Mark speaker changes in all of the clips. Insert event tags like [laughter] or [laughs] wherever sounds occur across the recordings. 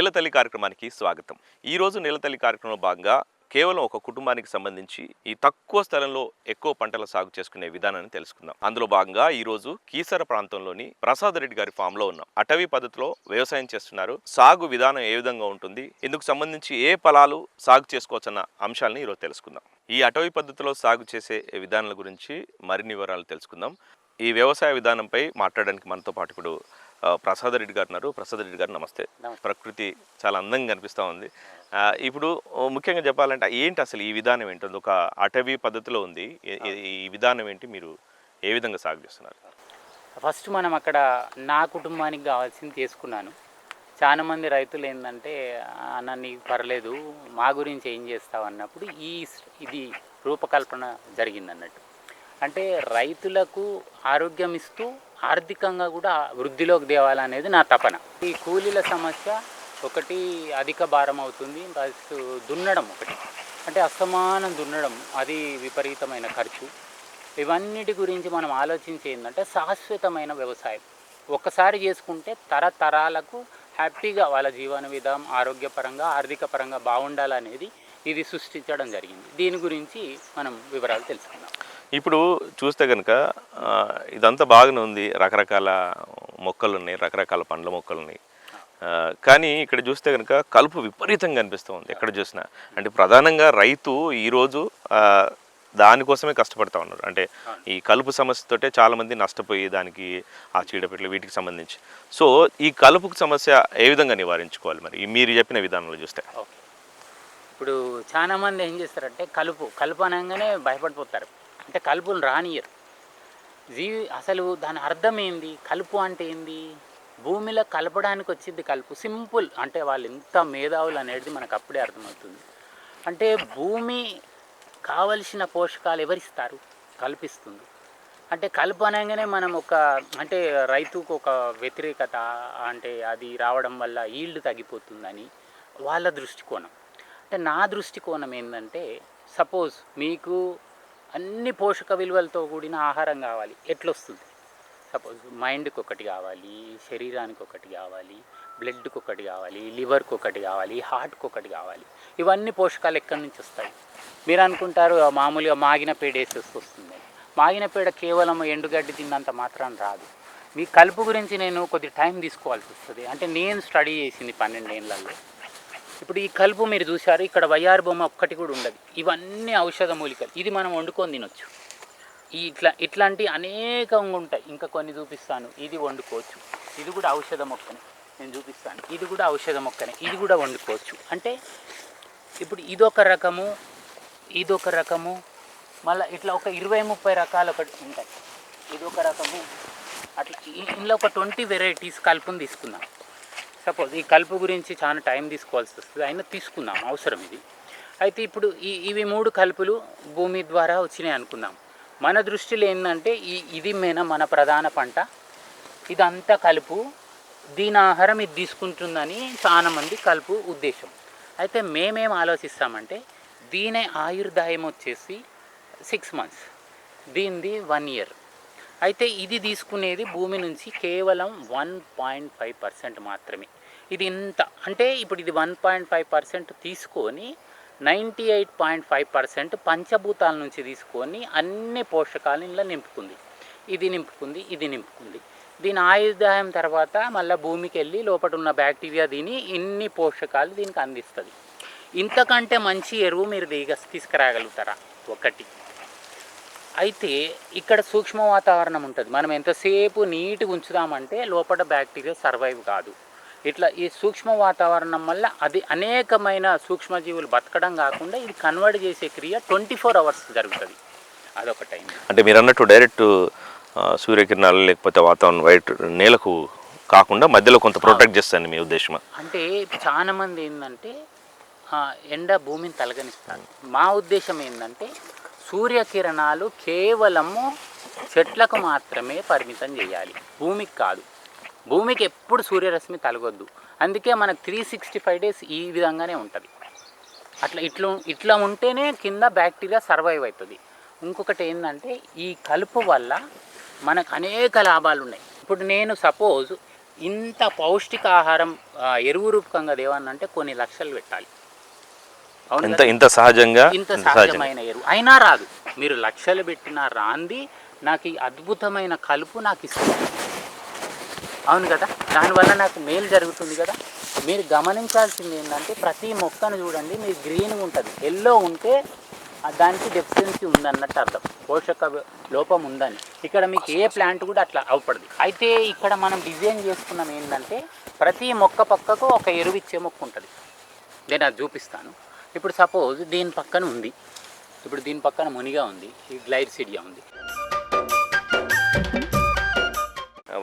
Speaker 1: నేలతల్లి కార్యక్రమానికి స్వాగతం. ఈరోజు నీలతల్లి కార్యక్రమంలో భాగంగా కేవలం ఒక కుటుంబానికి సంబంధించి ఈ తక్కువ స్థలంలో ఎక్కువ పంటల సాగు చేసుకునే విధానాన్ని తెలుసుకుందాం. అందులో భాగంగా ఈ రోజు కీసర ప్రాంతంలోని ప్రసాద్ రెడ్డి గారి ఫామ్లో ఉన్నాం. అటవీ పద్ధతిలో వ్యవసాయం చేస్తున్నారు. సాగు విధానం ఏ విధంగా ఉంటుంది? ఇందుకు సంబంధించి ఏ ఫలాలు సాగు చేసుకోవచ్చన్న అంశాలని ఈరోజు తెలుసుకుందాం. ఈ అటవీ పద్ధతిలో సాగు చేసే విధానాల గురించి మరిన్ని వివరాలు తెలుసుకుందాం. ఈ వ్యవసాయ విధానంపై మాట్లాడడానికి మనతో పాటు ఇప్పుడు ప్రసాద్ రెడ్డి గారు ఉన్నారు. ప్రసాద్ రెడ్డి గారు నమస్తే. ప్రకృతి చాలా అందంగా కనిపిస్తూ ఉంది. ఇప్పుడు ముఖ్యంగా చెప్పాలంటే ఏంటి అసలు ఈ విధానం ఏంటి? ఒక అటవీ పద్ధతిలో ఉంది. ఈ- విధానం ఏంటి? మీరు ఏ విధంగా సాగు చేస్తున్నారు?
Speaker 2: ఫస్ట్ మనం అక్కడ నా కుటుంబానికి కావాల్సింది తీసుకున్నాను చాలా మంది రైతులు ఏంటంటే అన్న నీకు పర్లేదు. మా గురించి ఏం చేస్తావు? అన్నప్పుడు ఈ ఇది రూపకల్పన జరిగింది అన్నట్టు. అంటే రైతులకు ఆరోగ్యం ఇస్తూ ఆర్థికంగా కూడా వృద్ధిలోకి తేవాలనేది నా తపన. ఈ కూలీల సమస్య ఒకటి అధిక భారం అవుతుంది ప్లస్ దున్నడం ఒకటి. అంటే అస్తమానం దున్నడం అది విపరీతమైన ఖర్చు. ఇవన్నిటి గురించి మనం ఆలోచించి ఏంటంటే శాశ్వతమైన వ్యవసాయం. ఒక్కసారి చేసుకుంటే తరతరాలకు హ్యాపీగా వాళ్ళ జీవన విధానం ఆరోగ్యపరంగా ఆర్థిక పరంగా బాగుండాలనేది ఇది సృష్టించడం జరిగింది. దీని గురించి మనం వివరాలు తెలుసుకుందాం.
Speaker 1: ఇప్పుడు చూస్తే కనుక ఇదంతా బాగానే ఉంది. రకరకాల మొక్కలు ఉన్నాయి రకరకాల పండ్ల మొక్కలు ఉన్నాయి. కానీ ఇక్కడ చూస్తే కనుక కలుపు విపరీతంగా కనిపిస్తూ ఉంది ఎక్కడ చూసినా. అంటే ప్రధానంగా రైతు ఈరోజు దానికోసమే కష్టపడతా ఉన్నారు. అంటే ఈ కలుపు సమస్యతోటే చాలామంది నష్టపోయి దానికి ఆ చీడపెట్లు వీటికి సంబంధించి. సో ఈ కలుపుకు సమస్య ఏ విధంగా నివారించుకోవాలి మరి? మీరు చెప్పిన విధానంలో చూస్తే.
Speaker 2: ఇప్పుడు చాలా మంది ఏం చేస్తారంటే కలుపు కలుపు అనగానే భయపడిపోతారు. అంటే కలుపును రానియరు. జీవి అసలు దాని అర్థం ఏంది? కలుపు అంటే ఏంది? భూమిలో కలపడానికి వచ్చింది కలుపు. సింపుల్ అంటే వాళ్ళు ఎంత మేధావులు అనేది మనకు అప్పుడే అర్థమవుతుంది. అంటే భూమి కావలసిన పోషకాలు ఎవరిస్తారు? కల్పిస్తుంది. అంటే కలుపు అనగానే మనం ఒక అంటే రైతుకు ఒక వ్యతిరేకత అంటే అది రావడం వల్ల ఈల్డ్ తగ్గిపోతుందని వాళ్ళ దృష్టికోణం. అంటే నా దృష్టికోణం ఏంటంటే సపోజ్ మీకు అన్ని పోషక విలువలతో కూడిన ఆహారం కావాలి. ఎట్లొస్తుంది? సపోజ్ మైండ్కి ఒకటి కావాలి శరీరానికి ఒకటి కావాలి బ్లడ్కి ఒకటి కావాలి లివర్కి ఒకటి కావాలి హార్ట్కి ఒకటి కావాలి. ఇవన్నీ పోషకాలు ఎక్కడి నుంచి వస్తాయి? మీరు అనుకుంటారు మామూలుగా మాగిన పేడ వేసేసి వస్తుంది. మాగిన పేడ కేవలం ఎండుగడ్డి తిన్నంత మాత్రం రాదు. మీ కలుపు గురించి నేను కొద్ది టైం తీసుకోవాల్సి వస్తుంది అంటే నేను స్టడీ చేసింది పన్నెండేళ్ళల్లో. ఇప్పుడు ఈ కలుపు మీరు చూశారు ఇక్కడ వయ్యారు బొమ్మ ఒక్కటి కూడా ఉండదు. ఇవన్నీ ఔషధ మూలికలు. ఇది మనం వండుకొని తినొచ్చు. ఈ ఇట్లా ఇట్లాంటి అనేకంగా ఉంటాయి. ఇంకా కొన్ని చూపిస్తాను. ఇది వండుకోవచ్చు. ఇది కూడా ఔషధ మొక్కనే. నేను చూపిస్తాను. ఇది కూడా ఔషధ మొక్కనే. ఇది కూడా వండుకోవచ్చు. అంటే ఇప్పుడు ఇదొక రకము ఇదొక రకము మళ్ళీ ఇట్లా ఒక ఇరవై ముప్పై రకాలు ఒకటి ఉంటాయి. ఇదొక రకము. అట్లా ఇందులో ఒక ట్వంటీ వెరైటీస్ కలుపుని తీసుకుందాం. సపోజ్ ఈ కలుపు గురించి చాలా టైం తీసుకోవాల్సి వస్తుంది. అయినా తీసుకుందాం అవసరం ఇది. అయితే ఇప్పుడు ఈ ఇవి మూడు కలుపులు భూమి ద్వారా వచ్చినాయి అనుకుందాం. మన దృష్టిలో ఏంటంటే ఈ ఇది మేన మన ప్రధాన పంట. ఇదంతా కలుపు. దీని ఆహారం ఇది తీసుకుంటుందని చాలామంది కలుపు ఉద్దేశం. అయితే మేమేం ఆలోచిస్తామంటే దీని ఆయుర్దాయం వచ్చేసి సిక్స్ మంత్స్ దీనిది వన్ ఇయర్ అయితే ఇది తీసుకునేది భూమి నుంచి కేవలం వన్ పాయింట్ ఫైవ్ పర్సెంట్ మాత్రమే. ఇది ఇంత అంటే ఇప్పుడు ఇది వన్ పాయింట్ ఫైవ్ పర్సెంట్ తీసుకొని ninety eight point five percent పంచభూతాల నుంచి తీసుకొని అన్ని పోషకాలను ఇలా నింపుకుంది. ఇది నింపుకుంది ఇది నింపుకుంది. దీని ఆయుర్దాయం తర్వాత మళ్ళీ భూమికి వెళ్ళి లోపల ఉన్న బ్యాక్టీరియా దీని ఇన్ని పోషకాలు దీనికి అందిస్తుంది. ఇంతకంటే మంచి ఎరువు మీరు దిగ తీసుకురాగలుగుతారా? ఒకటి. అయితే ఇక్కడ సూక్ష్మ వాతావరణం ఉంటుంది. మనం ఎంతసేపు నీట్గా ఉంచుదామంటే లోపల బ్యాక్టీరియా సర్వైవ్ కాదు. ఇట్లా ఈ సూక్ష్మ వాతావరణం వల్ల అది అనేకమైన సూక్ష్మజీవులు బతకడం కాకుండా ఇది కన్వర్ట్ చేసే క్రియ ట్వంటీ ఫోర్ అవర్స్ జరుగుతుంది. అదొక టైం.
Speaker 1: అంటే మీరు అన్నట్టు డైరెక్ట్ సూర్యకిరణాలు లేకపోతే వాతావరణం వైట్ నేలకు కాకుండా మధ్యలో కొంత ప్రొటెక్ట్ చేస్తాను మీ ఉద్దేశం.
Speaker 2: అంటే చాలా మంది ఏంటంటే ఎండ భూమిని తలగనిస్తారు. మా ఉద్దేశం ఏంటంటే సూర్యకిరణాలు కేవలము చెట్లకు మాత్రమే పరిమితం చేయాలి. భూమికి కాదు. భూమికి ఎప్పుడు సూర్యరశ్మి తలగొద్దు. అందుకే మనకు త్రీ సిక్స్టీ ఫైవ్ డేస్ ఈ విధంగానే ఉంటుంది. అట్లా ఇట్లా ఇట్లా ఉంటేనే కింద బ్యాక్టీరియా సర్వైవ్ అవుతుంది ఇంకొకటి ఏంటంటే ఈ కలుపు వల్ల మనకు అనేక లాభాలు ఉన్నాయి. ఇప్పుడు నేను సపోజ్ ఇంత పౌష్టికాహారం ఎరువు రూపకంగా దేవన్నంటే కొన్ని లక్షలు పెట్టాలి.
Speaker 1: ఇంత? ఇంత సహజంగా?
Speaker 2: ఇంత సహజమైన ఎరువు అయినా రాదు. మీరు లక్షలు పెట్టిన రాంది నాకు ఈ అద్భుతమైన కలుపు నాకు ఇస్తుంది. అవును కదా? దానివల్ల నాకు మేలు జరుగుతుంది కదా? మీరు గమనించాల్సింది ఏంటంటే ప్రతి మొక్కను చూడండి మీరు గ్రీన్గా ఉంటుంది. ఎల్లో ఉంటే దానికి డెఫిషియన్సీ ఉందన్నట్టు అర్థం. పోషక లోపం ఉందని. ఇక్కడ మీకు ఏ ప్లాంట్ కూడా అట్లా అవపడదు అయితే ఇక్కడ మనం డిజైన్ చేసుకున్నాం ఏంటంటే ప్రతి మొక్క పక్కకు ఒక ఎరువు ఇచ్చే మొక్క ఉంటుంది. నేను అది చూపిస్తాను. ఇప్పుడు సపోజ్ దీని పక్కన ఉంది ఇప్పుడు దీని పక్కన మునిగా ఉంది ఈ గ్లైడ్సిడియా ఉంది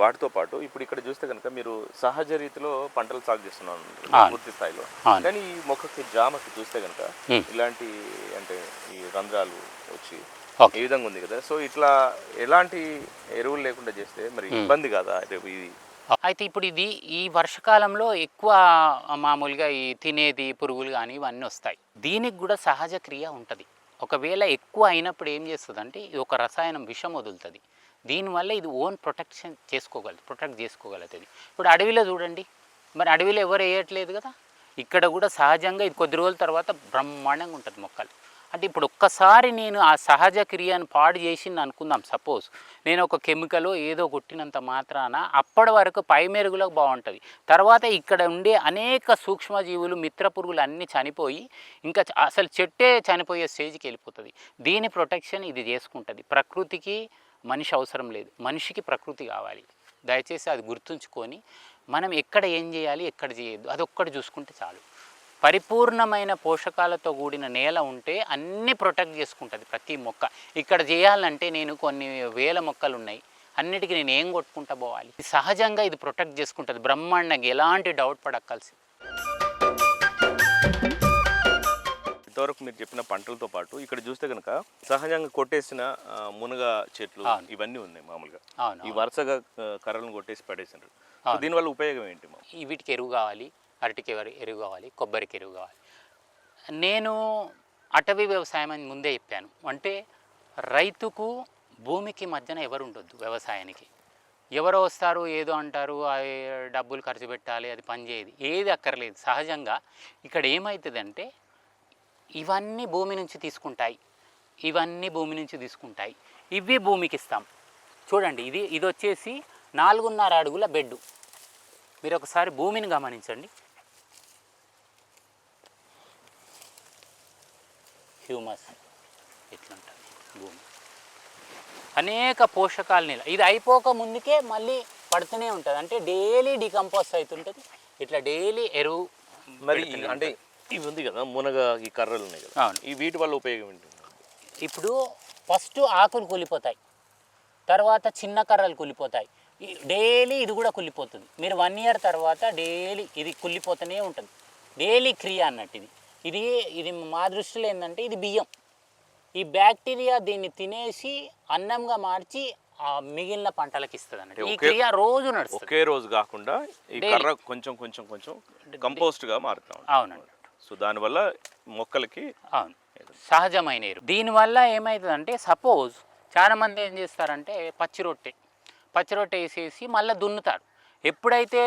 Speaker 1: వాటితో పాటు ఇప్పుడు ఇక్కడ చూస్తే కనుక మీరు సహజ రీతిలో పంటలు సాగు చేస్తున్నారు. పూర్తి స్థాయిలో. కానీ ఈ మొక్కకి జామకి చూస్తే కనుక. ఇలాంటి అంటే ఈ రంధ్రాలు వచ్చి. ఈ విధంగా ఉంది కదా సో ఇట్లా ఎలాంటి ఎరువులు లేకుండా చేస్తే మరి. ఇబ్బంది కాదా రేపు ఇది
Speaker 2: అయితే ఇప్పుడు ఇది ఈ వర్షకాలంలో ఎక్కువ మామూలుగా ఈ తినేది పురుగులు కానీ ఇవన్నీ వస్తాయి. దీనికి కూడా సహజ క్రియ ఉంటుంది. ఒకవేళ ఎక్కువ అయినప్పుడు ఏం చేస్తుంది అంటే ఇది ఒక రసాయనం విషం వదులుతుంది. దీనివల్ల ఇది ఓన్ ప్రొటెక్షన్ చేసుకోగలదు ప్రొటెక్ట్ చేసుకోగలుగుతుంది. ఇప్పుడు అడవిలో చూడండి. మరి అడవిలో ఎవరు వేయట్లేదు కదా? ఇక్కడ కూడా సహజంగా ఇది కొద్ది రోజుల తర్వాత బ్రహ్మాండంగా ఉంటుంది మొక్కలు. అంటే ఇప్పుడు ఒక్కసారి నేను ఆ సహజ క్రియను పాడు చేసింది అనుకుందాం. సపోజ్ నేను ఒక కెమికల్ ఏదో కొట్టినంత మాత్రాన అప్పటి వరకు పై మెరుగులకు బాగుంటుంది. తర్వాత ఇక్కడ ఉండే అనేక సూక్ష్మజీవులు మిత్ర పురుగులు అన్నీ చనిపోయి ఇంకా అసలు చెట్టే చనిపోయే స్టేజ్కి వెళ్ళిపోతుంది. దీని ప్రొటెక్షన్ ఇది చేసుకుంటుంది. ప్రకృతికి మనిషి అవసరం లేదు. మనిషికి ప్రకృతి కావాలి. దయచేసి అది గుర్తుంచుకొని మనం ఎక్కడ ఏం చేయాలి ఎక్కడ చేయొద్దు అది ఒక్కటి చూసుకుంటే చాలు. పరిపూర్ణమైన పోషకాలతో కూడిన నేల ఉంటే అన్ని ప్రొటెక్ట్ చేసుకుంటుంది ప్రతి మొక్క. ఇక్కడ చేయాలంటే నేను కొన్ని వేల మొక్కలు ఉన్నాయి అన్నిటికీ నేను ఏం కొట్టుకుంటా పోవాలి? సహజంగా ఇది ప్రొటెక్ట్ చేసుకుంటుంది. బ్రహ్మాండంగా ఎలాంటి డౌట్ పడక్కల్సి.
Speaker 1: ఇంతవరకు మీరు చెప్పిన పంటలతో పాటు ఇక్కడ చూస్తే కనుక సహజంగా కొట్టేసిన మునగ చెట్లు. ఇవన్నీ ఉన్నాయి మామూలుగా. ఈ వరుసగా కర్రలను కొట్టేసి పడేసినారు. దీనివల్ల ఉపయోగం ఏంటి
Speaker 2: వీటికి ఎరువు కావాలి. అరటికి ఎరువు కావాలి కొబ్బరికి ఎరువు కావాలి. నేను అటవీ వ్యవసాయం అని ముందే చెప్పాను. అంటే రైతుకు భూమికి మధ్యన ఎవరు ఉండొద్దు వ్యవసాయానికి. ఎవరో వస్తారు ఏదో అంటారు ఆ డబ్బులు ఖర్చు పెట్టాలి అది పనిచేయదు ఏది అక్కర్లేదు. సహజంగా ఇక్కడ ఏమవుతుందంటే ఇవన్నీ భూమి నుంచి తీసుకుంటాయి. ఇవన్నీ భూమి నుంచి తీసుకుంటాయి. ఇవి భూమికి ఇస్తాం. చూడండి ఇది ఇది వచ్చేసి నాలుగున్నర అడుగుల బెడ్ మీరు ఒకసారి భూమిని గమనించండి. హ్యూమస్ ఎట్లుంటుంది? భూమి. అనేక పోషకాలు నిల ఇది అయిపోక ముందుకే మళ్ళీ పడుతూనే ఉంటుంది. అంటే డైలీ డికంపోజ్ అవుతుంటుంది ఇట్లా డైలీ ఎరువు
Speaker 1: మరి అంటే ఇవి ఉంది కదా మునగ ఈ కర్రలు ఉన్నాయి కదా.
Speaker 2: అవును.
Speaker 1: ఈ వీటి వల్ల ఉపయోగం ఏంటి?
Speaker 2: ఇప్పుడు ఫస్ట్ ఆకులు కూలిపోతాయి తర్వాత చిన్న కర్రలు కూలిపోతాయి డైలీ ఇది కూడా కుళ్ళిపోతుంది. మీరు వన్ ఇయర్ తర్వాత డైలీ ఇది కుళ్ళిపోతూనే ఉంటుంది. డైలీ క్రియ అన్నట్టు ఇది. ఇది ఇది మా దృష్టిలో ఏంటంటే ఇది బియ్యం. ఈ బ్యాక్టీరియా దీన్ని తినేసి అన్నంగా మార్చి ఆ మిగిలిన పంటలకు ఇస్తుంది అన్నట్టు ఈ క్రియ రోజు నడుస్తుంది.
Speaker 1: ఒకే రోజు కాకుండా ఈ. కర్ర కొంచెం కొంచెం కొంచెం కంపోస్ట్గా మారుతా
Speaker 2: అవునండి.
Speaker 1: సో దానివల్ల మొక్కలకి
Speaker 2: అవును. సహజమైన ఎరువు. దీనివల్ల ఏమవుతుందంటే సపోజ్ చాలా మంది ఏం చేస్తారంటే పచ్చి రొట్టె. పచ్చి రొట్టె వేసేసి మళ్ళీ దున్నుతారు. ఎప్పుడైతే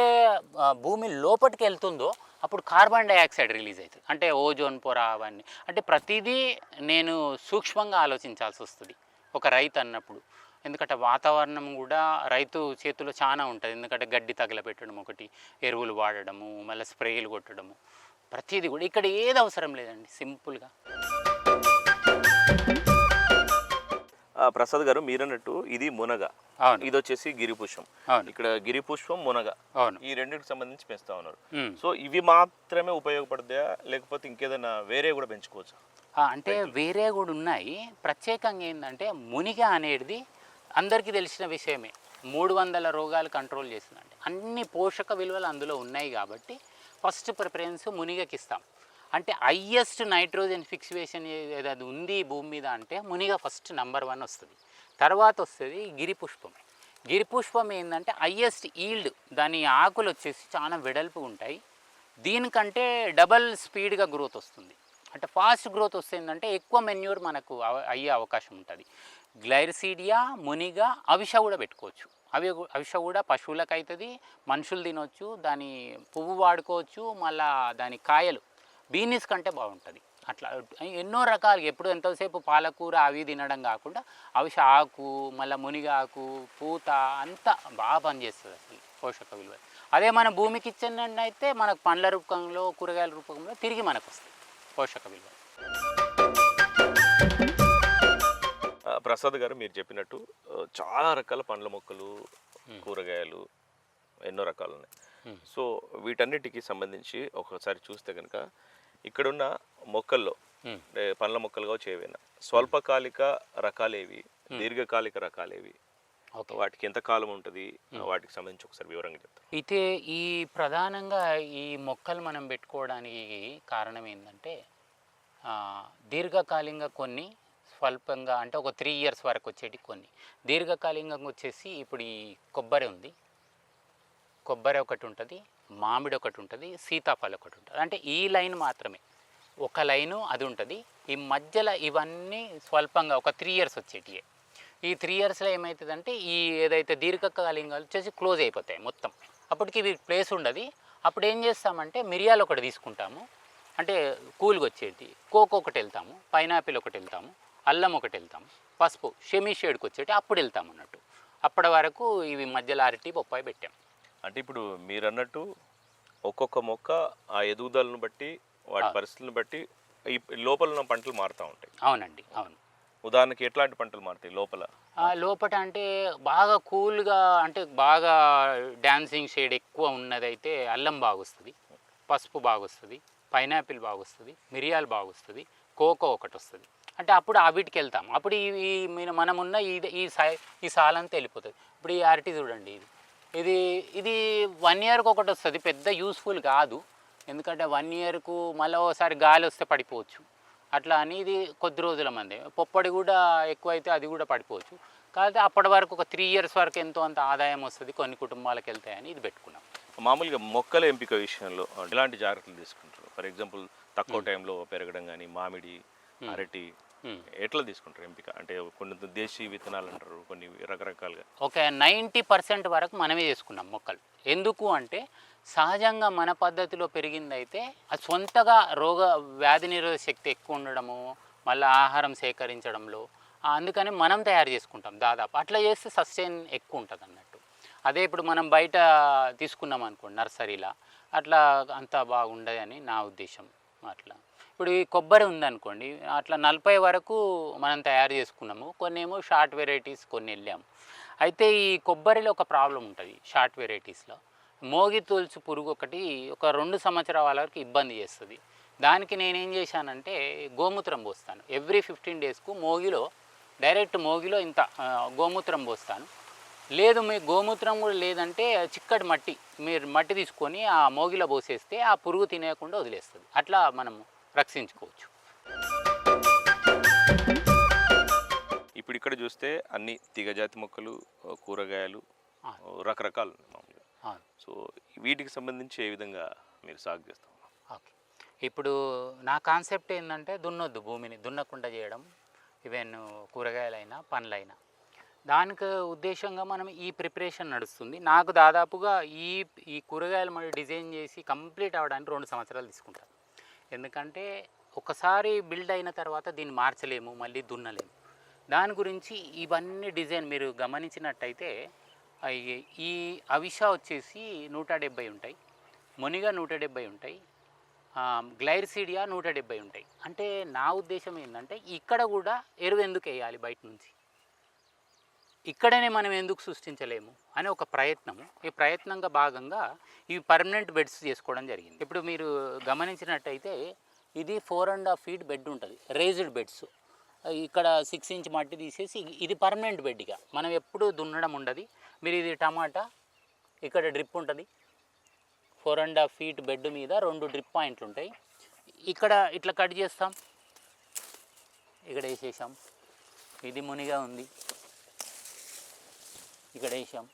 Speaker 2: భూమి లోపలికి వెళ్తుందో అప్పుడు కార్బన్ డైఆక్సైడ్ రిలీజ్ అవుతుంది. అంటే ఓజోన్ పొర అవన్నీ. అంటే ప్రతిదీ నేను సూక్ష్మంగా ఆలోచించాల్సి వస్తుంది. ఒక రైతు అన్నప్పుడు. ఎందుకంటే వాతావరణం కూడా రైతు చేతిలో చాలా ఉంటుంది. ఎందుకంటే గడ్డి తగలబెట్టడం ఒకటి ఎరువులు వాడడము మళ్ళీ స్ప్రేలు కొట్టడము. ప్రతిదీ కూడా. ఇక్కడ ఏది అవసరం లేదండి. సింపుల్గా.
Speaker 1: ప్రసాద్ గారు మీరన్నట్టు ఇది మునగ. ఇది వచ్చేసి గిరిపుష్పం. ఇక్కడ గిరిపుష్పం మునగ.
Speaker 2: అవును.
Speaker 1: ఈ రెండింటికి సంబంధించి పెంచుతా ఉన్నారు. సో ఇవి మాత్రమే ఉపయోగపడతాయా? లేకపోతే ఇంకేదైనా వేరే కూడా పెంచుకోవచ్చా?
Speaker 2: అంటే వేరే కూడా ఉన్నాయి. ప్రత్యేకంగా ఏంటంటే మునిగ అనేది అందరికీ తెలిసిన విషయమే. మూడు వందల రోగాలు కంట్రోల్ చేస్తుందండి అన్ని పోషక విలువలు అందులో ఉన్నాయి కాబట్టి ఫస్ట్ ప్రిఫరెన్స్ మునిగకి ఇస్తాం అంటే హయ్యెస్ట్ నైట్రోజన్ ఫిక్సివేషన్ ఏదైతే ఉంది భూమి మీద అంటే మునిగ ఫస్ట్ నంబర్ వన్ వస్తుంది. తర్వాత వస్తుంది గిరిపుష్పం గిరిపుష్పం ఏంటంటే హయ్యెస్ట్ ఈల్డ్ దాని ఆకులు వచ్చేసి చాలా వెడల్పు ఉంటాయి. దీనికంటే డబల్ స్పీడ్గా గ్రోత్ వస్తుంది. అంటే ఫాస్ట్ గ్రోత్ వస్తుందంటే ఎక్కువ మెన్యూర్ మనకు అవ- అయ్యే అవకాశం ఉంటుంది. గ్లైర్సీడియా మునిగా అవిష కూడా పెట్టుకోవచ్చు. అవి అవిష కూడా పశువులకు అవుతుంది మనుషులు తినొచ్చు దాని పువ్వు వాడుకోవచ్చు మళ్ళా దాని కాయలు బీనీస్ కంటే బాగుంటుంది అట్లా ఎన్నో రకాలు ఎప్పుడు ఎంతోసేపు పాలకూర అవి తినడం కాకుండా అవిష ఆకు మళ్ళీ మునిగా ఆకు పూత అంతా బాగా పనిచేస్తుంది అసలు పోషక విలువ అదే మన భూమికి ఇచ్చిందండి అయితే మనకు పండ్ల రూపంలో కూరగాయల రూపంలో తిరిగి మనకు వస్తాయి పోషక విలువ
Speaker 1: ప్రసాద్ గారు మీరు చెప్పినట్టు చాలా రకాల పండ్ల మొక్కలు. కూరగాయలు ఎన్నో రకాలు ఉన్నాయి. సో వీటన్నిటికీ సంబంధించి ఒకసారి చూస్తే కనుక ఇక్కడున్న మొక్కల్లో పండ్ల మొక్కలుగా చేవేనా? స్వల్పకాలిక రకాలేవి దీర్ఘకాలిక రకాలేవి వాటికి ఎంత కాలం ఉంటుంది? వాటికి సంబంధించి ఒకసారి వివరంగా చెప్తారు?
Speaker 2: అయితే ఈ ప్రధానంగా ఈ మొక్కలు మనం పెట్టుకోవడానికి కారణం ఏంటంటే దీర్ఘకాలికంగా కొన్ని స్వల్పంగా అంటే ఒక త్రీ ఇయర్స్ వరకు వచ్చేటి కొన్ని. దీర్ఘకాలికంగా వచ్చేసి ఇప్పుడు ఈ కొబ్బరి ఉంది. కొబ్బరి ఒకటి ఉంటుంది మామిడి ఒకటి ఉంటుంది సీతాఫలం ఒకటి ఉంటుంది. అంటే ఈ లైన్ మాత్రమే. ఒక లైను అది ఉంటుంది. ఈ మధ్యలో ఇవన్నీ స్వల్పంగా ఒక త్రీ ఇయర్స్ వచ్చేటివి ఈ త్రీ ఇయర్స్లో ఏమవుతుందంటే ఈ ఏదైతే దీర్ఘకాలికంగా వచ్చేసి క్లోజ్ అయిపోతాయి మొత్తం. అప్పటికి ఇవి ప్లేస్ ఉండదు. అప్పుడు ఏం చేస్తామంటే మిరియాలు ఒకటి తీసుకుంటాము. అంటే కూల్గా వచ్చేటి కోకో ఒకటి వెళ్తాము పైనాపిల్ ఒకటి వెళ్తాము అల్లం ఒకటి వెళ్తాము పసుపు షెమీ షేడ్కి వచ్చేటి అప్పుడు వెళ్తాము అన్నట్టు అప్పటి వరకు ఇవి మధ్యలో అరటి బొప్పాయి పెట్టాం.
Speaker 1: అంటే ఇప్పుడు మీరు అన్నట్టు ఒక్కొక్క మొక్క ఆ ఎదుగుదలను బట్టి వాటి. పరిస్థితులను బట్టి ఈ లోపల ఉన్న పంటలు మారుతూ ఉంటాయి.
Speaker 2: అవునండి అవును.
Speaker 1: ఉదాహరణకి ఎట్లాంటి పంటలు మారుతాయి లోపల?
Speaker 2: ఆ లోపట అంటే బాగా కూల్గా అంటే బాగా డాన్సింగ్ షేడ్ ఎక్కువ ఉన్నదైతే అల్లం బాగొస్తుంది పసుపు బాగొస్తుంది పైనాపిల్ బాగొస్తుంది మిరియాలు బాగొస్తుంది కోకో ఒకటి వస్తుంది అంటే అప్పుడు ఆ వీటికి వెళ్తాం. అప్పుడు ఈ మనం ఉన్న ఈ ఈ సై ఈ సాలంతా వెళ్ళిపోతుంది. ఇప్పుడు ఈ అరటి చూడండి ఇది. ఇది ఇది వన్ ఇయర్కి ఒకటి వస్తుంది. పెద్ద యూస్ఫుల్ కాదు. ఎందుకంటే వన్ ఇయర్కు మళ్ళీ ఒకసారి గాలి వస్తే పడిపోవచ్చు. అట్లా అని ఇది కొద్ది రోజుల మంది. పొప్పడి కూడా ఎక్కువైతే అది కూడా పడిపోవచ్చు. కాకపోతే అప్పటి వరకు ఒక త్రీ ఇయర్స్ వరకు ఎంతో అంత ఆదాయం వస్తుంది. కొన్ని కుటుంబాలకు వెళ్తాయని ఇది పెట్టుకున్నాం.
Speaker 1: మామూలుగా మొక్కల ఎంపిక విషయంలో ఎలాంటి జాగ్రత్తలు తీసుకుంటారు? ఫర్ ఎగ్జాంపుల్ తక్కువ టైంలో పెరగడం కానీ మామిడి అరటి. ఎట్లా తీసుకుంటారు ఎంపిక? అంటే కొన్ని దేశీ విత్తనాలు అంటారు కొన్ని రకరకాలుగా.
Speaker 2: ఒక నైంటీ పర్సెంట్ వరకు మనమే చేసుకున్నాం మొక్కలు. ఎందుకు అంటే సహజంగా మన పద్ధతిలో పెరిగిందైతే అది సొంతగా రోగ వ్యాధి నిరోధక శక్తి ఎక్కువ ఉండడము మళ్ళీ ఆహారం సేకరించడంలో అందుకని మనం తయారు చేసుకుంటాం దాదాపు. అట్లా చేస్తే సస్టైన్ ఎక్కువ ఉంటుంది అన్నట్టు. అదే ఇప్పుడు మనం బయట తీసుకున్నాం అనుకోండి నర్సరీలా అట్లా అంత బాగుండదని నా ఉద్దేశం అట్లా. ఇప్పుడు ఈ కొబ్బరి ఉందనుకోండి అట్లా నలభై వరకు మనం తయారు చేసుకున్నాము. కొన్ని ఏమో షార్ట్ వెరైటీస్ కొన్ని వెళ్ళాము. అయితే ఈ కొబ్బరిలో ఒక ప్రాబ్లం ఉంటుంది షార్ట్ వెరైటీస్లో. మోగి తులుసు పురుగు ఒకటి ఒక రెండు సంవత్సరాల వరకు ఇబ్బంది చేస్తుంది. దానికి నేనేం చేశానంటే గోమూత్రం పోస్తాను. ఎవ్రీ ఫిఫ్టీన్ డేస్కు మోగిలో డైరెక్ట్ మోగిలో ఇంత గోమూత్రం పోస్తాను. లేదు మీ గోమూత్రం కూడా లేదంటే చిక్కటి మట్టి మీరు మట్టి తీసుకొని ఆ మోగిలో పోసేస్తే ఆ పురుగు తినేయకుండా వదిలేస్తుంది. అట్లా మనము రక్షించుకోవచ్చు.
Speaker 1: ఇప్పుడు ఇక్కడ చూస్తే అన్ని తీగజాతి మొక్కలు కూరగాయలు రకరకాలు సో వీటికి సంబంధించి ఏ విధంగా మీరు సాగు చేస్తాం?
Speaker 2: ఓకే. ఇప్పుడు నా కాన్సెప్ట్ ఏంటంటే దున్నొద్దు భూమిని దున్నకుండా చేయడం ఈవెన్ కూరగాయలైనా పండ్లైనా. దానికి ఉద్దేశంగా మనం ఈ ప్రిపరేషన్ నడుస్తుంది. నాకు దాదాపుగా ఈ ఈ కూరగాయలు మరి డిజైన్ చేసి కంప్లీట్ అవ్వడానికి రెండు సంవత్సరాలు తీసుకుంటాను ఎందుకంటే ఒకసారి బిల్డ్ అయిన తర్వాత దీన్ని మార్చలేము మళ్ళీ దున్నలేము. దాని గురించి ఇవన్నీ డిజైన్ మీరు గమనించినట్టయితే ఈ- అవిషా వచ్చేసి నూట డెబ్బై ఉంటాయి మునిగా నూట డెబ్బై ఉంటాయి గ్లైర్సీడియా నూట డెబ్బై ఉంటాయి. అంటే నా ఉద్దేశం ఏంటంటే ఇక్కడ కూడా ఎరువు ఎందుకు వేయాలి బయట నుంచి? ఇక్కడనే మనం ఎందుకు సృష్టించలేము అనే ఒక ప్రయత్నం ఈ ప్రయత్నంగా భాగంగా ఇవి పర్మనెంట్ బెడ్స్ చేసుకోవడం జరిగింది. ఇప్పుడు మీరు గమనించినట్టయితే ఇది four and half feet bed ఉంటుంది రేజ్డ్ బెడ్స్ ఇక్కడ సిక్స్ ఇంచ్ మట్టి తీసేసి ఇది పర్మనెంట్ బెడ్గా మనం ఎప్పుడు దున్నడం ఉండదు. మీరు ఇది టమాటా ఇక్కడ డ్రిప్ ఉంటుంది. Four and half feet bed మీద రెండు డ్రిప్ పాయింట్లు ఉంటాయి. ఇక్కడ ఇట్లా కట్ చేస్తాం. ఇక్కడ వేసేసాం. ఇది మునిగా ఉంది. ఇక్కడ వేసాం.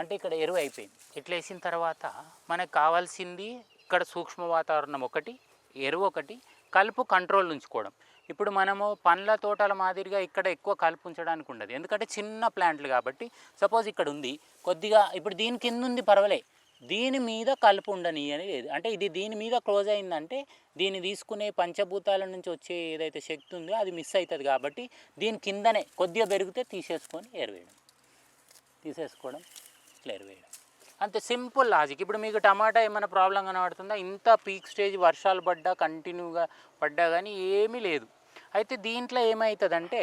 Speaker 2: అంటే ఇక్కడ ఎరువు అయిపోయింది. ఇట్లా వేసిన తర్వాత మనకు కావాల్సింది ఇక్కడ సూక్ష్మ వాతావరణం ఒకటి ఎరువు ఒకటి కలుపు కంట్రోల్ ఉంచుకోవడం. ఇప్పుడు మనము పండ్ల తోటల మాదిరిగా ఇక్కడ ఎక్కువ కలుపు ఉంచడానికి ఉండదు. ఎందుకంటే చిన్న ప్లాంట్లు కాబట్టి సపోజ్ ఇక్కడ ఉంది కొద్దిగా ఇప్పుడు దీని కింద ఉంది పర్వాలే. దీని మీద కలుపు ఉండనియని లేదు. అంటే ఇది దీని మీద క్లోజ్ అయిందంటే దీన్ని తీసుకునే పంచభూతాల నుంచి వచ్చే ఏదైతే శక్తి ఉందో అది మిస్ అవుతుంది కాబట్టి దీని కిందనే కొద్దిగా పెరిగితే తీసేసుకొని ఏరవేయడం. తీసేసుకోవడం ఇట్లా ఎరువేయడం అంతే సింపుల్ లాజిక్. ఇప్పుడు మీకు టమాటా ఏమైనా ప్రాబ్లం కనబడుతుందా? ఇంత పీక్ స్టేజ్ వర్షాలు పడ్డా కంటిన్యూగా పడ్డా కానీ ఏమీ లేదు. అయితే దీంట్లో ఏమవుతుందంటే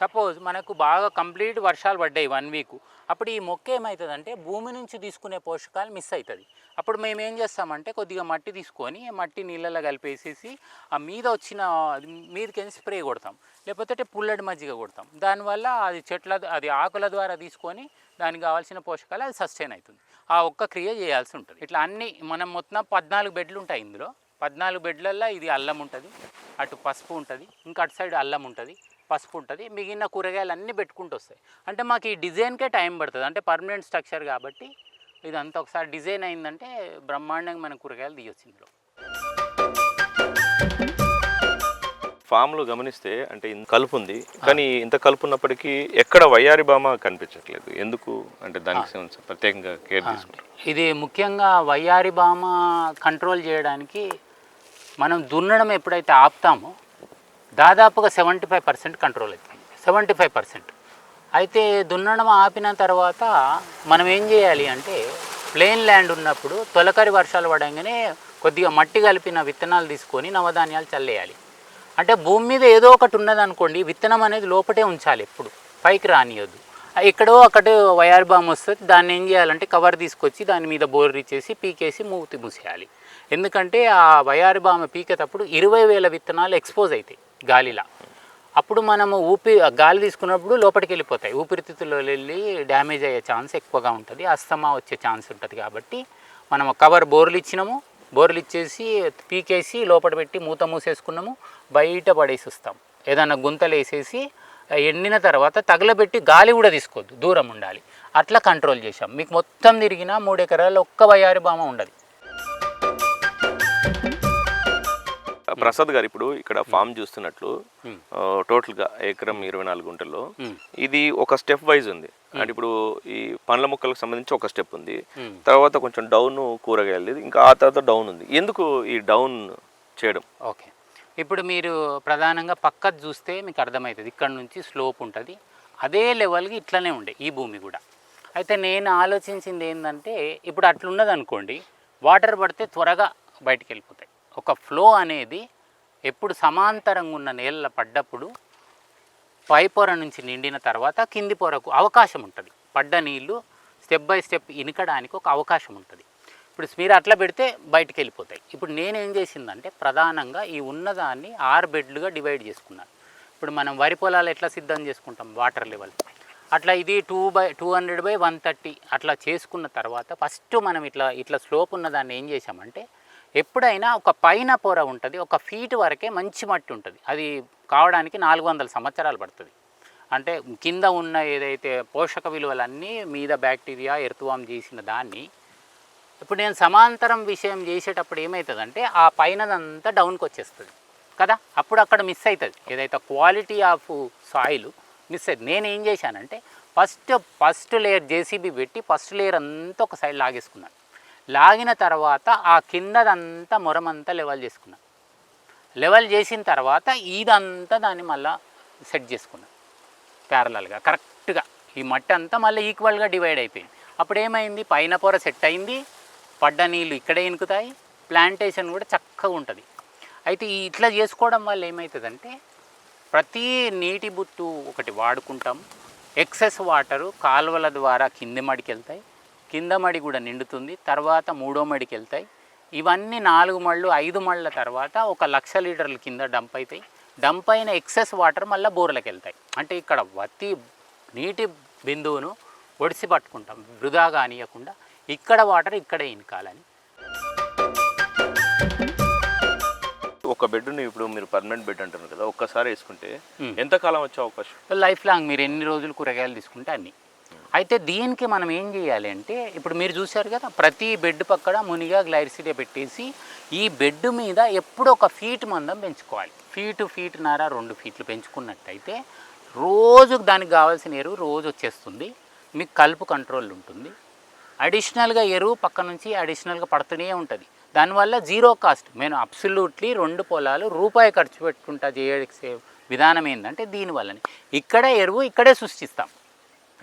Speaker 2: సపోజ్ మనకు బాగా కంప్లీట్ వర్షాలు పడ్డాయి వన్ వీక్ అప్పుడు ఈ మొక్క ఏమవుతుందంటే భూమి నుంచి తీసుకునే పోషకాలు మిస్ అవుతుంది అప్పుడు మేము ఏం చేస్తామంటే కొద్దిగా మట్టి తీసుకొని మట్టి నీళ్ళలో కలిపేసేసి ఆ మీద వచ్చిన అది మీదకి స్ప్రే కొడతాం. లేకపోతే పుల్లడి మజ్జిగ కొడతాం. దానివల్ల అది చెట్ల అది ఆకుల ద్వారా తీసుకొని దానికి కావాల్సిన పోషకాలు అది సస్టైన్ అవుతుంది. ఆ ఒక్క క్రియ చేయాల్సి ఉంటుంది. ఇట్లా అన్ని మనం మొత్తం పద్నాలుగు బెడ్లు ఉంటాయి ఇందులో. పద్నాలుగు బెడ్లల్లో ఇది అల్లం ఉంటుంది. అటు పసుపు ఉంటుంది. ఇంకా అటు సైడ్ అల్లం ఉంటుంది. పసుపు ఉంటుంది మిగిలిన కూరగాయలు అన్నీ పెట్టుకుంటూ వస్తాయి అంటే మాకు ఈ డిజైన్కే టైం పడుతుంది. అంటే పర్మనెంట్ స్ట్రక్చర్ కాబట్టి ఇదంతా ఒకసారి డిజైన్ అయిందంటే బ్రహ్మాండంగా మన కూరగాయలు తీయొచ్చు ఇందులో.
Speaker 1: ఫామ్లో గమనిస్తే అంటే ఇంత కలుపు ఉంది కానీ ఇంత కలుపు ఉన్నప్పటికీ ఎక్కడ వయ్యారి బామ కనిపించట్లేదు. ఎందుకు? అంటే దానికి ప్రత్యేకంగా కేర్ తీసుకుంటారు
Speaker 2: ఇది ముఖ్యంగా వయ్యారి బామ కంట్రోల్ చేయడానికి మనం దున్నడం ఎప్పుడైతే ఆపుతామో దాదాపుగా సెవెంటీ ఫైవ్ పర్సెంట్ కంట్రోల్ అవుతుంది సెవెంటీ ఫైవ్ పర్సెంట్. అయితే దున్నడం ఆపిన తర్వాత మనం ఏం చేయాలి అంటే ప్లెయిన్ ల్యాండ్ ఉన్నప్పుడు తొలకరి వర్షాలు పడంగానే కొద్దిగా మట్టి కలిపిన విత్తనాలు తీసుకొని నవధాన్యాలు చల్లేయాలి. అంటే భూమి మీద ఏదో ఒకటి ఉన్నదనుకోండి విత్తనం అనేది లోపటే ఉంచాలి ఎప్పుడు. పైకి రానియొద్దు. ఎక్కడో అక్కడ వైఆర్ బామ్ వస్తుంది దాన్ని ఏం చేయాలంటే కవర్ తీసుకొచ్చి దాని మీద బోర్రి చేసి పీకేసి మూతి మూసేయాలి. ఎందుకంటే ఆ వైఆర్ బామ్ పీకేటప్పుడు ఇరవై వేల విత్తనాలు ఎక్స్పోజ్ అవుతాయి. గాలిలా. అప్పుడు మనము ఊపి గాలి తీసుకున్నప్పుడు లోపలికి వెళ్ళిపోతాయి. ఊపిరితిత్తుల్లో వెళ్ళి డ్యామేజ్ అయ్యే ఛాన్స్ ఎక్కువగా ఉంటుంది. అస్తమా వచ్చే ఛాన్స్ ఉంటుంది కాబట్టి మనం కవర్ బోర్లు ఇచ్చినాము. బోర్లు ఇచ్చేసి పీకేసి లోపల పెట్టి మూత మూసేసుకున్నాము. బయట పడేసి వస్తాం. ఏదైనా గుంతలు వేసేసి ఎండిన తర్వాత తగలబెట్టి గాలి కూడా తీసుకోవద్దు. దూరం ఉండాలి. అట్లా కంట్రోల్ చేసాం మీకు మొత్తం తిరిగిన మూడు ఎకరాలు ఒక్క వయారి బామ ఉండదు.
Speaker 1: ప్రసాద్ గారు ఇప్పుడు ఇక్కడ ఫామ్ చూస్తున్నట్లు
Speaker 2: Hmm.
Speaker 1: ఆ, టోటల్గా ఎకరం ఇరవై నాలుగు గుంటల్లో. ఇది ఒక స్టెప్ వైజ్ ఉంది. అంటే ఇప్పుడు ఈ పండ్ల మొక్కలకు సంబంధించి ఒక స్టెప్ ఉంది. తర్వాత కొంచెం డౌన్ కూరగాయలు ఇంకా ఆ తర్వాత డౌన్ ఉంది. ఎందుకు ఈ డౌన్ చేయడం?
Speaker 2: ఓకే. ఇప్పుడు మీరు ప్రధానంగా పక్కది చూస్తే మీకు అర్థమవుతుంది. ఇక్కడ నుంచి స్లోప్ ఉంటుంది. అదే లెవెల్కి ఇట్లనే ఉండే ఈ భూమి కూడా. అయితే నేను ఆలోచించింది ఏంటంటే ఇప్పుడు అట్లున్నది అనుకోండి వాటర్ పడితే త్వరగా బయటికి వెళ్ళిపోతాయి. ఒక ఫ్లో అనేది ఎప్పుడు సమాంతరంగా ఉన్న నేల పడ్డప్పుడు పై పొర నుంచి నిండిన తర్వాత కింది పొరకు అవకాశం ఉంటుంది. పడ్డ నీళ్ళు స్టెప్ బై స్టెప్ ఇనకడానికి ఒక అవకాశం ఉంటుంది. ఇప్పుడు మీరు అట్లా పెడితే బయటికి వెళ్ళిపోతాయి. ఇప్పుడు నేనేం చేసిందంటే ప్రధానంగా ఈ ఉన్నదాన్ని ఆరు బెడ్లుగా డివైడ్ చేసుకున్నాను. ఇప్పుడు మనం వరి పొలాలు ఎట్లా సిద్ధం చేసుకుంటాం? Water level. అట్లా ఇది two by two hundred by one thirty అట్లా చేసుకున్న తర్వాత ఫస్ట్ మనం ఇట్లా ఇట్లా స్లోప్ ఉన్న దాన్ని ఏం చేసామంటే ఎప్పుడైనా ఒక పైన పొర ఉంటుంది ఒక ఫీట్ వరకే మంచి మట్టి ఉంటుంది. అది కావడానికి నాలుగు వందల సంవత్సరాలు పడుతుంది. అంటే కింద ఉన్న ఏదైతే పోషక విలువలన్నీ మీద బ్యాక్టీరియా ఎర్తువాం చేసిన దాన్ని ఇప్పుడు నేను సమాంతరం విషయం చేసేటప్పుడు ఏమవుతుందంటే ఆ పైనదంతా డౌన్కి వచ్చేస్తుంది. కదా? అప్పుడు అక్కడ మిస్ అవుతుంది ఏదైతే క్వాలిటీ ఆఫ్ సాయిల్ మిస్ అవుతుంది నేను ఏం చేశానంటే ఫస్ట్ ఫస్ట్ లేయర్ జేసీబీ పెట్టి ఫస్ట్ లేయర్ అంతా ఒక సైడ్ లాగేసుకున్నాను. లాగిన తర్వాత ఆ కిందదంతా మొరమంతా లెవెల్ చేసుకున్నా. లెవెల్ చేసిన తర్వాత ఇదంతా దాన్ని మళ్ళీ సెట్ చేసుకున్నాను ప్యారలల్గా కరెక్ట్గా. ఈ మట్టి అంతా మళ్ళీ ఈక్వల్గా డివైడ్ అయిపోయింది. అప్పుడు ఏమైంది పైన పొర సెట్ అయింది. పడ్డ నీళ్ళు ఇక్కడే ఇనుకుతాయి. ప్లాంటేషన్ కూడా చక్కగా ఉంటుంది. అయితే ఈ ఇట్లా చేసుకోవడం వల్ల ఏమవుతుందంటే ప్రతి నీటి బుత్తు ఒకటి వాడుకుంటాం. ఎక్సెస్ వాటరు కాలువల ద్వారా కింది మడికి వెళ్తాయి కింద మడి కూడా నిండుతుంది తర్వాత మూడో మడికి వెళ్తాయి. ఇవన్నీ నాలుగు మళ్ళు ఐదు మళ్ళ తర్వాత ఒక లక్ష లీటర్ల కింద డంప్ అవుతాయి డంప్ అయిన ఎక్సెస్ వాటర్ మళ్ళీ బోర్లకు వెళ్తాయి. అంటే ఇక్కడ వత్తి నీటి బిందువును ఒడిసి పట్టుకుంటాం వృధా కానియకుండా ఇక్కడ వాటర్ ఇక్కడే ఇనకాలని.
Speaker 1: ఒక బెడ్ని ఇప్పుడు మీరు పర్మనెంట్ బెడ్ అంటున్నారు కదా ఒక్కసారి వేసుకుంటే
Speaker 2: Hmm.
Speaker 1: ఎంత కాలం వచ్చే అవకాశం?
Speaker 2: లైఫ్ లాంగ్ మీరు ఎన్ని రోజులు కూరగాయలు తీసుకుంటే అన్ని. అయితే దీనికి మనం ఏం చేయాలి అంటే ఇప్పుడు మీరు చూశారు కదా ప్రతి బెడ్ పక్కన మునిగా గ్లైరిసిడే పెట్టేసి ఈ బెడ్ మీద ఎప్పుడు ఒక ఫీట్ మందం పెంచుకోవాలి. ఫీటు ఫీట్ నార రెండు ఫీట్లు పెంచుకున్నట్టయితే రోజు దానికి కావాల్సిన ఎరువు రోజు వచ్చేస్తుంది. మీకు కలుపు కంట్రోల్ ఉంటుంది. అడిషనల్గా ఎరువు పక్క నుంచి అడిషనల్గా పడుతూనే ఉంటుంది. దానివల్ల జీరో కాస్ట్. నేను అబ్సల్యూట్లీ రెండు పొలాలు రూపాయి ఖర్చు పెట్టుకుంటా చేయ విధానం ఏంటంటే దీనివల్లనే ఇక్కడే ఎరువు ఇక్కడే సృష్టిస్తాం.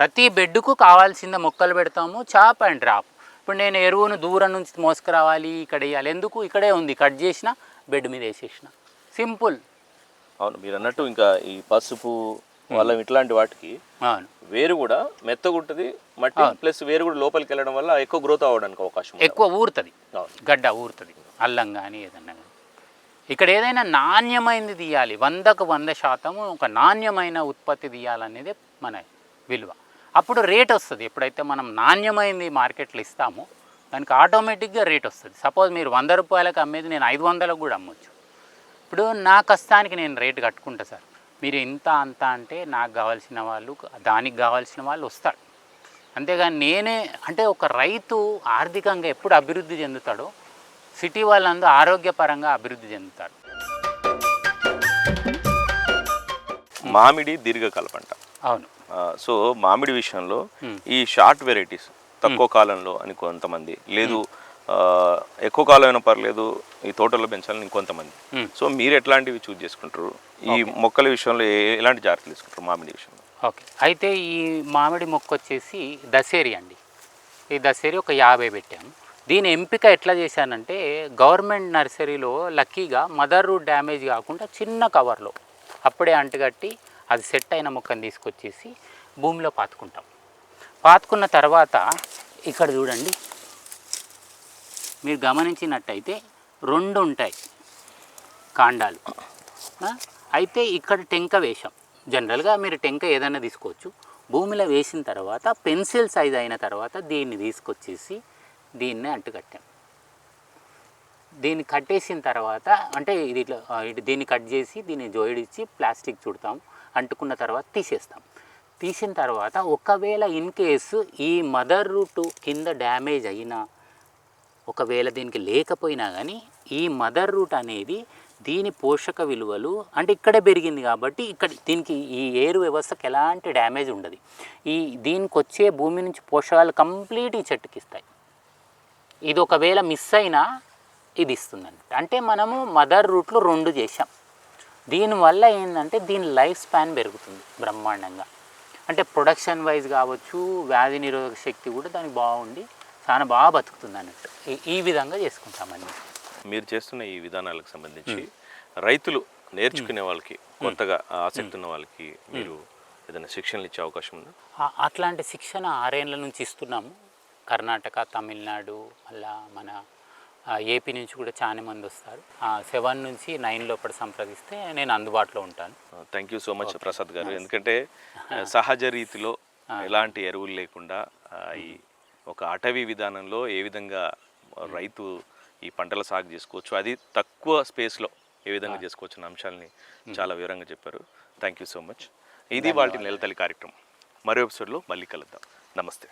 Speaker 2: ప్రతి బెడ్కు కావాల్సిన మొక్కలు పెడతాము చాప్ అండ్ డ్రాప్. ఇప్పుడు నేను ఎరువును దూరం నుంచి మోసుకురావాలి ఇక్కడ వేయాలి. ఎందుకు? ఇక్కడే ఉంది. కట్ చేసిన బెడ్ మీద వేసేసిన. సింపుల్.
Speaker 1: అవును మీరు అన్నట్టు ఇంకా ఈ పసుపు వాళ్ళం ఇట్లాంటి వాటికి వేరు కూడా మెత్తగా ఉంటుంది మట్టి ప్లస్ వేరు కూడా లోపలికి వెళ్ళడం వల్ల ఎక్కువ గ్రోత్ అవ్వడానికి అవకాశం.
Speaker 2: ఎక్కువ ఊరుతుంది. గడ్డ ఊరుతుంది. అల్లం కానీ ఏదన్నా కానీ ఇక్కడ ఏదైనా నాణ్యమైనది తీయాలి. వందకు వంద శాతం ఒక నాణ్యమైన ఉత్పత్తి తీయాలనేది మన విలువ. అప్పుడు రేట్ వస్తుంది. ఎప్పుడైతే మనం నాణ్యమైనది మార్కెట్లో ఇస్తామో దానికి ఆటోమేటిక్గా రేట్ వస్తుంది. సపోజ్ మీరు వంద రూపాయలకు అమ్మేది నేను ఐదు వందలకు కూడా అమ్మొచ్చు. ఇప్పుడు నా కష్టానికి నేను రేటు కట్టుకుంటా సార్. మీరు ఇంత అంత అంటే నాకు కావాల్సిన వాళ్ళు దానికి కావాల్సిన వాళ్ళు వస్తారు. అంతేగాని నేనే అంటే ఒక రైతు ఆర్థికంగా ఎప్పుడు అభివృద్ధి చెందుతాడో సిటీ వాళ్ళందరూ ఆరోగ్యపరంగా అభివృద్ధి చెందుతారు.
Speaker 1: మామిడి దీర్ఘకాల పంట.
Speaker 2: అవును.
Speaker 1: సో మామిడి విషయంలో. ఈ షార్ట్ వెరైటీస్ తక్కువ కాలంలో అని కొంతమంది లేదు ఎక్కువ కాలం అయినా పర్లేదు ఈ తోటలో పెంచాలని ఇంకొంతమంది. సో మీరు ఎట్లాంటివి చూస్ చేసుకుంటారు? ఈ మొక్కల విషయంలో ఎలాంటి జాగ్రత్తలు తీసుకుంటారు మామిడి విషయంలో?
Speaker 2: ఓకే. అయితే ఈ మామిడి మొక్క వచ్చేసి దసేరి అండి. ఈ దసేరి ఒక యాభై పెట్టాము. దీని ఎంపిక ఎట్లా చేశానంటే గవర్నమెంట్ నర్సరీలో లక్కీగా మదర్ రూట్ డ్యామేజ్ కాకుండా చిన్న కవర్లో అప్పుడే అంటుకట్టి అది సెట్ అయిన మొక్కను తీసుకొచ్చేసి భూమిలో పాతుకుంటాం. పాతుకున్న తర్వాత ఇక్కడ చూడండి మీరు గమనించినట్టయితే రెండు ఉంటాయి కాండాలు. అయితే ఇక్కడ టెంక వేశాం. జనరల్గా మీరు టెంక ఏదైనా తీసుకోవచ్చు. భూమిలో వేసిన తర్వాత పెన్సిల్ సైజ్ అయిన తర్వాత దీన్ని తీసుకొచ్చేసి దీన్ని అంటుకట్టాం. దీన్ని కట్టేసిన తర్వాత అంటే ఇది ఇట్లా దీన్ని కట్ చేసి దీన్ని జోడిచ్చి ప్లాస్టిక్ చుడతాం. అంటుకున్న తర్వాత తీసేస్తాం. తీసిన తర్వాత ఒకవేళ ఇన్ కేసు ఈ మదర్ రూట్ కింద డ్యామేజ్ అయినా ఒకవేళ దీనికి లేకపోయినా కానీ ఈ మదర్ రూట్ అనేది దీని పోషక విలువలు అంటే ఇక్కడే పెరిగింది కాబట్టి ఇక్కడ దీనికి ఈ ఏరు వ్యవస్థకి ఎలాంటి డ్యామేజ్ ఉండదు. ఈ దీనికి వచ్చే భూమి నుంచి పోషకాలు కంప్లీట్ ఈ చెట్టుకి ఇస్తాయి. ఇది ఒకవేళ మిస్ అయినా ఇది ఇస్తుంది అంటే మనము మదర్ రూట్లో రెండు చేసాం దీనివల్ల ఏంటంటే దీని లైఫ్ స్పాన్ పెరుగుతుంది బ్రహ్మాండంగా. అంటే ప్రొడక్షన్ వైజ్ కావచ్చు వ్యాధి నిరోధక శక్తి కూడా దానికి బాగుండి చాలా బాగా బతుకుతుంది అన్నట్టు. ఈ- విధంగా చేసుకుంటామండి.
Speaker 1: మీరు చేస్తున్న ఈ విధానాలకు సంబంధించి రైతులు నేర్చుకునే వాళ్ళకి కొత్తగా ఆసక్తి ఉన్న వాళ్ళకి మీరు ఏదైనా శిక్షణలు ఇచ్చే అవకాశం ఉందా?
Speaker 2: అట్లాంటి శిక్షణ ఆరేళ్ళ నుంచి ఇస్తున్నాము. కర్ణాటక తమిళనాడు మళ్ళా మన ఏపీ నుంచి కూడా చాలా మంది వస్తారు. సెవెన్ నుంచి నైన్ లోపల సంప్రదిస్తే నేను అందుబాటులో ఉంటాను.
Speaker 1: Thank you so much Prasad garu. ఎందుకంటే [laughs] సహజ రీతిలో ఎలాంటి ఎరువులు లేకుండా ఈ ఒక అటవీ విధానంలో ఏ విధంగా రైతు ఈ పంటల సాగు చేసుకోవచ్చు అది తక్కువ స్పేస్లో ఏ విధంగా చేసుకోవచ్చు అన్న అంశాలని చాలా వివరంగా చెప్పారు. థ్యాంక్ యూ సో మచ్ ఇది వాళ్ళ నెలతల్లి కార్యక్రమం. మరో ఎపిసోడ్లో మళ్ళీ కలుద్దాం. నమస్తే.